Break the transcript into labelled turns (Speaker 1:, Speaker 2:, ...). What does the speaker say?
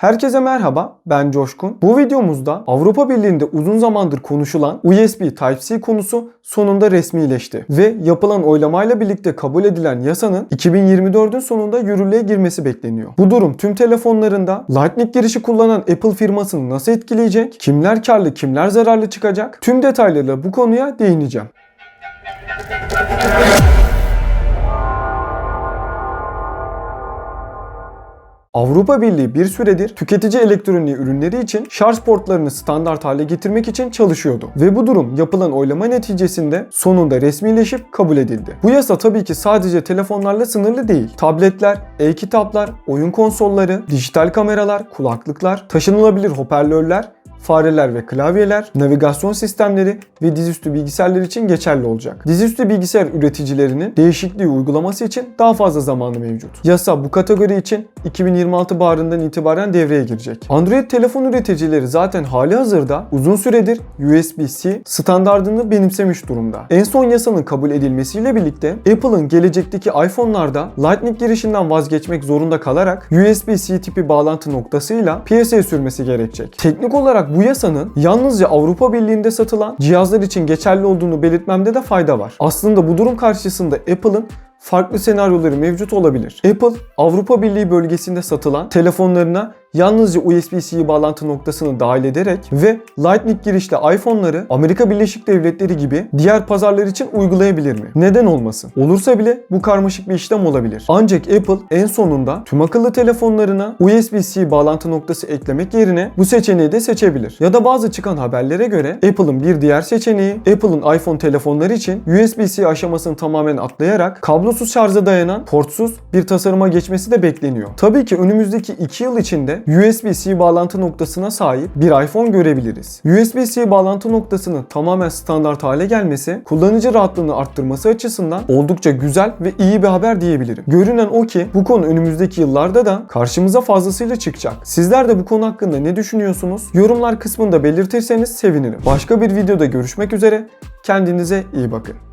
Speaker 1: Herkese merhaba, ben Coşkun. Bu videomuzda Avrupa Birliği'nde uzun zamandır konuşulan USB Type-C konusu sonunda resmileşti. Ve yapılan oylamayla birlikte kabul edilen yasanın 2024'ün sonunda yürürlüğe girmesi bekleniyor. Bu durum tüm telefonlarında Lightning girişi kullanan Apple firmasını nasıl etkileyecek? Kimler karlı, kimler zararlı çıkacak? Tüm detaylarıyla bu konuya değineceğim. Avrupa Birliği bir süredir tüketici elektroniği ürünleri için şarj portlarını standart hale getirmek için çalışıyordu. Ve bu durum yapılan oylama neticesinde sonunda resmileşip kabul edildi. Bu yasa tabii ki sadece telefonlarla sınırlı değil. Tabletler, e-kitaplar, oyun konsolları, dijital kameralar, kulaklıklar, taşınılabilir hoparlörler fareler ve klavyeler, navigasyon sistemleri ve dizüstü bilgisayarlar için geçerli olacak. Dizüstü bilgisayar üreticilerinin değişikliği uygulaması için daha fazla zamanı mevcut. Yasa bu kategori için 2026 baharından itibaren devreye girecek. Android telefon üreticileri zaten hali hazırda uzun süredir USB-C standardını benimsemiş durumda. En son yasanın kabul edilmesiyle birlikte Apple'ın gelecekteki iPhone'larda Lightning girişinden vazgeçmek zorunda kalarak USB-C tipi bağlantı noktasıyla piyasaya sürmesi gerekecek. Teknik olarak bu yasanın yalnızca Avrupa Birliği'nde satılan cihazlar için geçerli olduğunu belirtmemde de fayda var. Aslında bu durum karşısında Apple'ın farklı senaryoları mevcut olabilir. Apple Avrupa Birliği bölgesinde satılan telefonlarına yalnızca USB-C bağlantı noktasını dahil ederek ve Lightning girişli iPhone'ları Amerika Birleşik Devletleri gibi diğer pazarlar için uygulayabilir mi? Neden olmasın? Olursa bile bu karmaşık bir işlem olabilir. Ancak Apple en sonunda tüm akıllı telefonlarına USB-C bağlantı noktası eklemek yerine bu seçeneği de seçebilir. Ya da bazı çıkan haberlere göre Apple'ın bir diğer seçeneği Apple'ın iPhone telefonları için USB-C aşamasını tamamen atlayarak kablosuz şarja dayanan portsuz bir tasarıma geçmesi de bekleniyor. Tabii ki önümüzdeki 2 yıl içinde USB-C bağlantı noktasına sahip bir iPhone görebiliriz. USB-C bağlantı noktasının tamamen standart hale gelmesi, kullanıcı rahatlığını arttırması açısından oldukça güzel ve iyi bir haber diyebilirim. Görünen o ki bu konu önümüzdeki yıllarda da karşımıza fazlasıyla çıkacak. Sizler de bu konu hakkında ne düşünüyorsunuz? Yorumlar kısmında belirtirseniz sevinirim. Başka bir videoda görüşmek üzere. Kendinize iyi bakın.